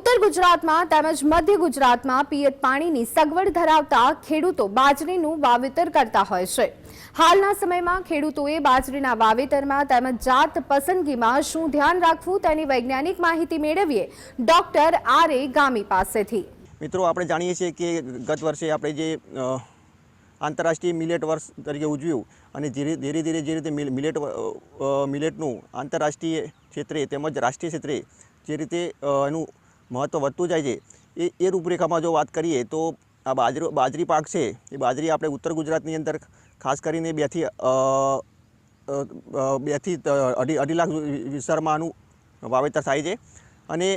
ઉત્તર ગુજરાતમાં તેમજ મધ્ય ગુજરાતમાં પિયત પાણીની સગવડ ધરાવતા ખેડૂતો બાજરીનું વાવેતર કરતા હોય છે. હાલના સમયમાં ખેડૂતોએ બાજરીના વાવેતરમાં તેમજ જાત પસંદગીમાં શું ધ્યાન રાખવું તેની વૈજ્ઞાનિક માહિતી મેળવીએ ડોક્ટર આર એ ગામી પાસેથી. મિત્રો, આપણે જાણીએ છીએ કે ગત વર્ષે આપણે જે આંતરરાષ્ટ્રીય મિલેટ વર્ષ તરીકે ઉજવ્યું અને ધીરે ધીરે ધીરે જે રીતે મિલેટ મિલેટનું આંતરરાષ્ટ્રીય ક્ષેત્રે તેમજ રાષ્ટ્રીય ક્ષેત્રે જે રીતે એનું મહત્ત્વ વધતું જાય છે. એ એ રૂપરેખામાં જો વાત કરીએ તો આ બાજરો, બાજરી પાક છે, એ બાજરી આપણે ઉત્તર ગુજરાતની અંદર ખાસ કરીને બેથી બેથી અઢી અઢી લાખ વિસ્તારમાં આનું વાવેતર થાય છે. અને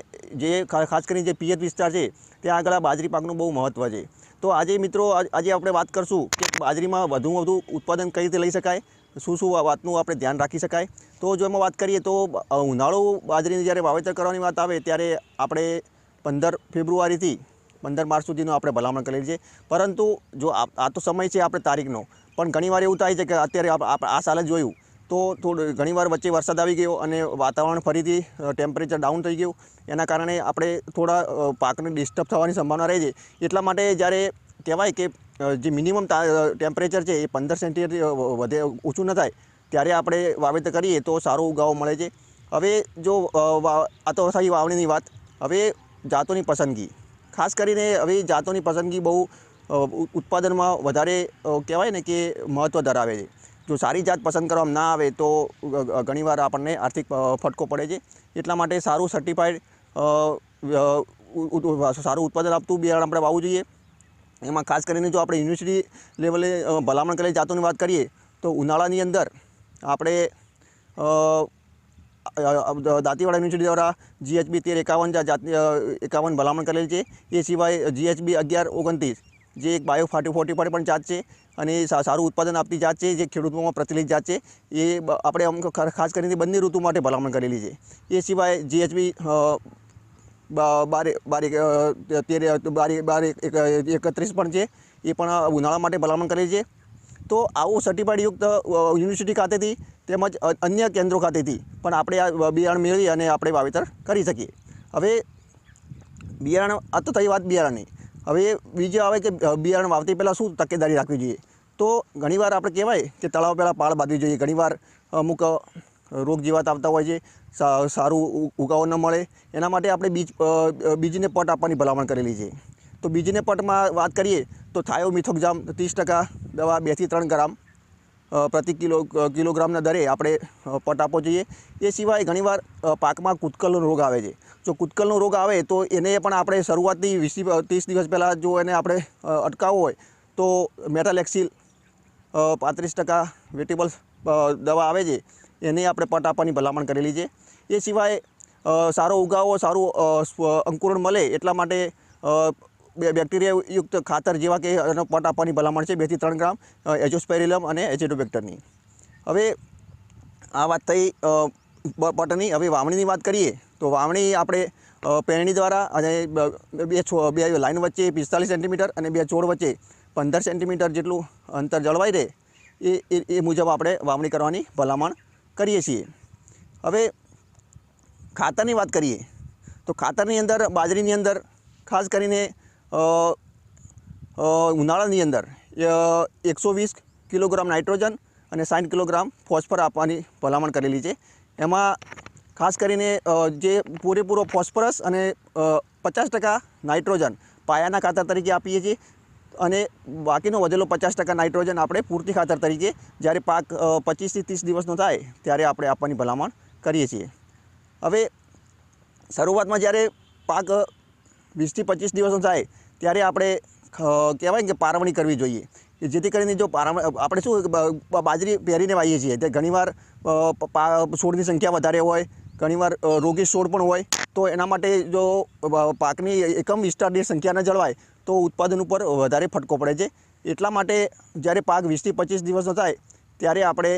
જે ખાસ કરીને જે પિયત વિસ્તાર છે, ત્યાં આગળ આ બાજરી પાકનું બહુ મહત્ત્વ છે. તો આજે મિત્રો આજે આપણે વાત કરશું કે બાજરીમાં વધુમાં વધુ ઉત્પાદન કઈ રીતે લઈ શકાય શું શું વાતનું આપણે ધ્યાન રાખી શકાય? તો જો એમાં વાત કરીએ તો ઉનાળુ બાજરીની જ્યારે વાવેતર કરવાની વાત આવે ત્યારે આપણે પંદર ફેબ્રુઆરીથી પંદર માર્ચ સુધીનો આપણે ભલામણ કરેલી છે પરંતુ જો આ તો સમય છે આપણે તારીખનો, પણ ઘણીવાર એવું થાય છે કે અત્યારે આ સાલ જોયું, તો થોડું ઘણીવાર વચ્ચે વરસાદ આવી ગયો અને વાતાવરણ ફરીથી ટેમ્પરેચર ડાઉન થઈ ગયું. એના કારણે આપણે થોડા પાકને ડિસ્ટર્બ થવાની સંભાવના રહે છે. એટલા માટે જ્યારે કહેવાય કે જે મિનિમમ ટેમ્પરેચર છે એ પંદર સેન્ટીગ્રેડ વધે, ઓછું ન થાય. ત્યારે આપણે વાવેતર કરીએ તો સારો ઉગાવો મળે છે. હવે જો આ તો થઈ વાવણીની વાત. હવે જાતોની પસંદગી. ખાસ કરીને હવે જાતોની પસંદગી બહુ ઉત્પાદનમાં વધારે કહેવાય ને કે મહત્ત્વ ધરાવે છે. જો સારી જાત પસંદ કરવામાં ના આવે તો ઘણીવાર આપણને આર્થિક ફટકો પડે છે. એટલા માટે સારું સર્ટિફાઈડ સારું ઉત્પાદન આપતું બિયારણ આપણે વાવવું જોઈએ. એમાં ખાસ કરીને જો આપણે યુનિવર્સિટી લેવલે ભલામણ કરેલી જાતોની વાત કરીએ, તો ઉનાળાની અંદર આપણે દાંતીવાડા યુનિવર્સિટી દ્વારા જીએચબી તેર એકાવન જાત એકાવન ભલામણ કરેલી છે. એ સિવાય જીએચબી અગિયાર ઓગણત્રીસ, જે એક બાયો ફાર્ટી ફોર્ટી પર પણ જાત છે અને સારું ઉત્પાદન આપતી જાત છે, જે ખેડૂતોમાં પ્રચલિત જાત છે. એ આપણે અમુક ખાસ કરીને બંને ઋતુ માટે ભલામણ કરેલી છે. એ સિવાય જીએચબી બાર બાર એક, અ, તેર બારી બારી એક- એક- એકત્રીસ પણ છે. એ પણ ઉનાળા માટે ભલામણ કરી છે. તો આવું સર્ટિફાઈડયુક્ત યુનિવર્સિટી ખાતેથી તેમજ અન્ય કેન્દ્રો ખાતેથી પણ આપણે આ બિયારણ મેળવી અને આપણે વાવેતર કરી શકીએ. હવે બિયારણ આ તો થઈ વાત બિયારણની. હવે બીજું આવે કે બિયારણ વાવતી પહેલાં શું તકેદારી રાખવી જોઈએ? તો ઘણીવાર આપણે કહેવાય કે તળાવ પહેલાં પાળ બાંધવી જોઈએ. ઘણીવાર અમુક રોગ જીવાત આવતા હોય છે સારું ઉગાવો ન મળે. એના માટે આપણે બીજ બીજને પટ આપવાની ભલામણ કરેલી છે. તો બીજને પટમાં વાત કરીએ, તો થાયો મિથોક્જામ ત્રીસ ટકા, દવા બેથી ત્રણ ગ્રામ પ્રતિ કિલો કિલોગ્રામના દરે આપણે પટ આપવો જોઈએ. એ સિવાય ઘણીવાર પાકમાં કૂતકલનો રોગ આવે છે. જો કૂતકલનો રોગ આવે, તો એને પણ આપણે શરૂઆતથી વીસ ત્રીસ દિવસ પહેલાં જો એને આપણે અટકાવવો હોય, તો મેટાલેક્સિલ પાંત્રીસ ટકા વેટેબલ્સ દવા આવે છે. એને આપણે પટ આપવાની ભલામણ કરેલી છે. એ સિવાય સારો ઉગાવો, સારું અંકુરણ મળે એટલા માટે બેક્ટેરિયાયુક્ત ખાતર જેવા કે એનો પટ આપવાની ભલામણ છે બેથી ત્રણ ગ્રામ એજોસ્પેરિલમ અને એચેટોબેક્ટરની હવે, આ વાત થઈ પટની. હવે વાવણીની વાત કરીએ, તો વાવણી આપણે પેરણી દ્વારા અને બે છો, બે લાઇન વચ્ચે પિસ્તાલીસ સેન્ટીમીટર અને બે છોડ વચ્ચે પંદર સેન્ટીમીટર જેટલું અંતર જળવાઈ રહે એ- એ મુજબ આપણે વાવણી કરવાની ભલામણ કરીએ છીએ. હવે ખાતરની વાત કરીએ, તો ખાતરની અંદર, બાજરીની અંદર, ખાસ કરીને ઉનાળાની અંદર એકસો વીસ કિલોગ્રામ નાઇટ્રોજન અને સાઠ કિલોગ્રામ ફોસ્ફર આપવાની ભલામણ કરેલી છે. એમાં ખાસ કરીને જે પૂરેપૂરો ફોસ્ફરસ અને પચાસ ટકા નાઇટ્રોજન પાયાના ખાતર તરીકે આપીએ છીએ. અને બાકીનો વધેલો પચાસ ટકા નાઇટ્રોજન આપણે પૂરતી ખાતર તરીકે જ્યારે પાક પચીસથી ત્રીસ દિવસનો થાય ત્યારે આપણે આપવાની ભલામણ કરીએ છીએ. હવે શરૂઆતમાં જ્યારે પાક વીસથી પચીસ દિવસનો થાય ત્યારે આપણે કહેવાય કે પારવણી કરવી જોઈએ કે જેથી કરીને જો પારવણી આપણે શું બાજરી પહેરીને વાવીએ છીએ. તે ઘણીવાર છોડની સંખ્યા વધારે હોય ઘણીવાર રોગી છોડ પણ હોય, તો એના માટે જો પાકની એકમ વિસ્તારની સંખ્યા ન જળવાય, તો ઉત્પાદન ઉપર વધારે ફટકો પડે છે. એટલા માટે જ્યારે પાક વીસથી પચીસ દિવસનો થાય, ત્યારે આપણે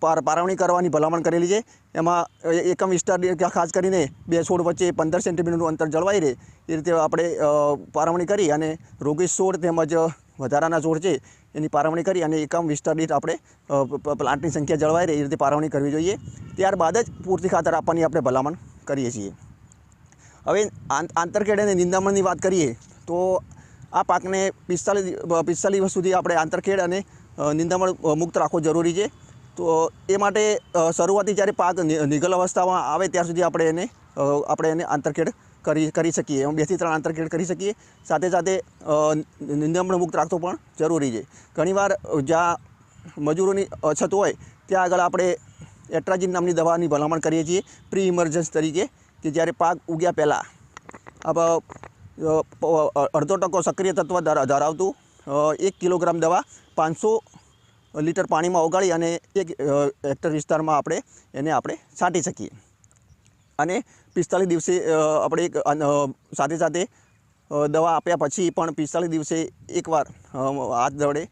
પાર- પારવણી કરવાની ભલામણ કરેલી છે. એમાં એકમ વિસ્તાર ખાસ કરીને બે છોડ વચ્ચે પંદર સેન્ટીમીટરનું અંતર જળવાઈ રહે, એ રીતે આપણે પારવણી કરી અને રોગી છોડ તેમજ વધારાના છોડ છે એની પારવણી કરી અને એકમ વિસ્તાર દીઠ આપણે પ્લાન્ટની સંખ્યા જળવાઈ રહે એ રીતે પારવણી કરવી જોઈએ. ત્યારબાદ જ પૂરતી ખાતર આપવાની આપણે ભલામણ કરીએ છીએ. હવે આંત- આંતરખેડ અને નિંદામણની વાત કરીએ, તો આ પાકને પિસ્તાલીસ પિસ્તાલીસ દિવસ સુધી આપણે આંતરખેડ અને નિંદામણ મુક્ત રાખવો જરૂરી છે. તો એ માટે શરૂઆતી જ્યારે પાક નિગલ અવસ્થામાં આવે ત્યાં સુધી આપણે એને આપણે એને આંતરખેડ કરી કરી શકીએ એમ બેથી ત્રણ આંતરખેડ કરી શકીએ. સાથે સાથે અ, મુક્ત રાખતો પણ જરૂરી છે. ઘણીવાર જ્યાં મજૂરોની અછત હોય ત્યાં આગળ આપણે એટ્રાજીન નામની દવાની ભલામણ કરીએ છીએ પ્રી ઇમરજન્સ તરીકે કે જ્યારે પાક ઉગ્યા પહેલાં. અડધો ટકો સક્રિય તત્વ ધરાવતું એક કિલોગ્રામ દવા પાંચસો લીટર પાણીમાં ઓગાળી અને એક હેક્ટર વિસ્તારમાં આપણે એને આપણે છાંટી શકીએ. અને પિસ્તાલીસ દિવસે આપણે એક સાથે સાથે દવા આપ્યા પછી પણ પિસ્તાલીસ દિવસે એકવાર હાથ દડે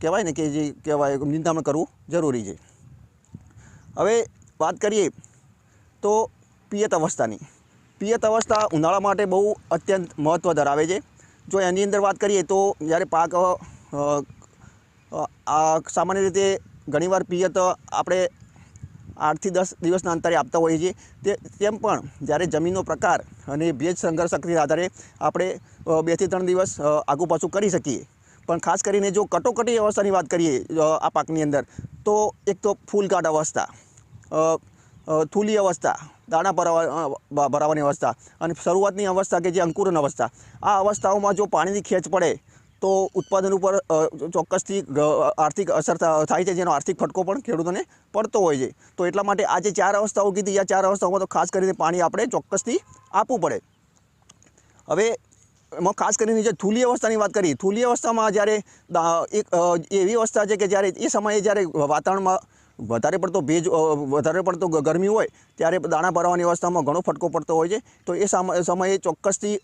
કહેવાય ને કે જે કહેવાય, નિંદામણ કરવું જરૂરી છે. હવે વાત કરીએ તો પિયત અવસ્થાની. પિયત અવસ્થા ઉનાળા માટે બહુ અત્યંત મહત્ત્વ ધરાવે છે. જો એની અંદર વાત કરીએ તો જ્યારે પાક સામાન્ય રીતે ઘણીવાર પિયત આપણે આઠથી દસ દિવસના અંતરે આપતા હોઈએ છીએ. તે તેમ પણ જ્યારે જમીનનો પ્રકાર અને ભેજ સંઘર્ષ શક્તિ આધારે આપણે બેથી ત્રણ દિવસ આગુ પાછું કરી શકીએ. પણ ખાસ કરીને જો કટોકટી અવસ્થાની વાત કરીએ આ પાકની અંદર, તો એક તો ફૂલકાટ અવસ્થા થૂલી અવસ્થા, દાણા ભરાવા ભરાવાની અવસ્થા અને શરૂઆતની અવસ્થા કે જે અંકુરન અવસ્થા. આ અવસ્થાઓમાં જો પાણીની ખેંચ પડે તો ઉત્પાદન ઉપર ચોક્કસથી આર્થિક અસર થાય છે, જેનો આર્થિક ફટકો પણ ખેડૂતોને પડતો હોય છે. તો એટલા માટે આ જે ચાર અવસ્થાઓ કીધી, આ ચાર અવસ્થાઓમાં તો ખાસ કરીને પાણી આપણે ચોક્કસથી આપવું પડે. હવે, એમાં ખાસ કરીને જે થૂલી અવસ્થાની વાત કરી થૂલી અવસ્થામાં જ્યારે એક એવી અવસ્થા છે કે જ્યારે, એ સમયે જ્યારે વાતાવરણમાં વધારે પડતો ભેજ વધારે પડતો ગરમી હોય, ત્યારે દાણા ભરવાની અવસ્થામાં ઘણો ફટકો પડતો હોય છે. તો એ સમ- સમયે ચોક્કસથી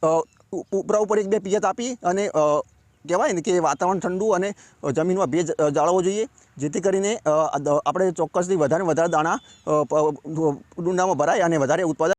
ઉપરા ઉપર એક બે પિયત આપી અને કહેવાય ને કે વાતાવરણ ઠંડુ અને જમીનમાં ભેજ જાળવવો જોઈએ. જેથી કરીને આપણે ચોક્કસથી વધારે વધારે દાણા ડુંડામાં ભરાય અને વધારે ઉત્પાદન